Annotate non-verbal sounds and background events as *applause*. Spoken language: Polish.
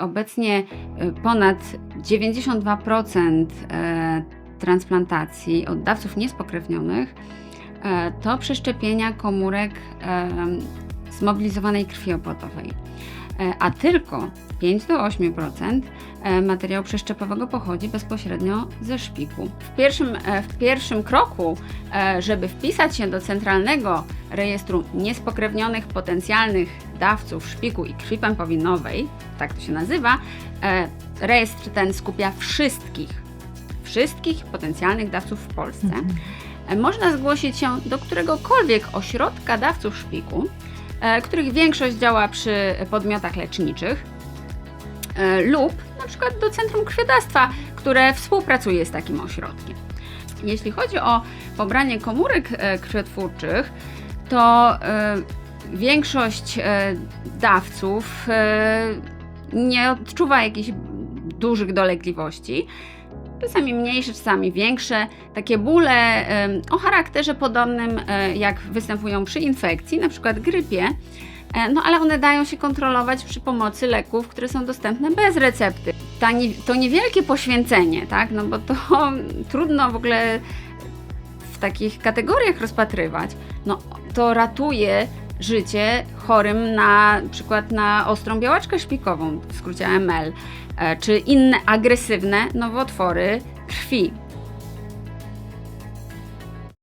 Obecnie y, ponad 92% e, transplantacji oddawców niespokrewnionych e, to przeszczepienia komórek zmobilizowanej krwi obwodowej, E, a tylko 5 do 8% e, materiału przeszczepowego pochodzi bezpośrednio ze szpiku. W pierwszym, w pierwszym kroku, żeby wpisać się do centralnego rejestru niespokrewnionych potencjalnych dawców szpiku i krwi pępowinowej, tak to się nazywa, e, rejestr ten skupia wszystkich, wszystkich potencjalnych dawców w Polsce. E, Można zgłosić się do któregokolwiek ośrodka dawców szpiku, e, których większość działa przy podmiotach leczniczych, lub na przykład do Centrum Krwiodawstwa, które współpracuje z takim ośrodkiem. Jeśli chodzi o pobranie komórek krwiotwórczych, to e, większość e, dawców e, nie odczuwa jakichś dużych dolegliwości. Czasami mniejsze, czasami większe. Takie bóle o charakterze podobnym, jak występują przy infekcji, na przykład grypie. No ale one dają się kontrolować przy pomocy leków, które są dostępne bez recepty. Ta to niewielkie poświęcenie, tak? No bo to *laughs* trudno w ogóle w takich kategoriach rozpatrywać. No to ratuje życie chorym na przykład na ostrą białaczkę szpikową, w skrócie AML, e, czy inne agresywne nowotwory krwi.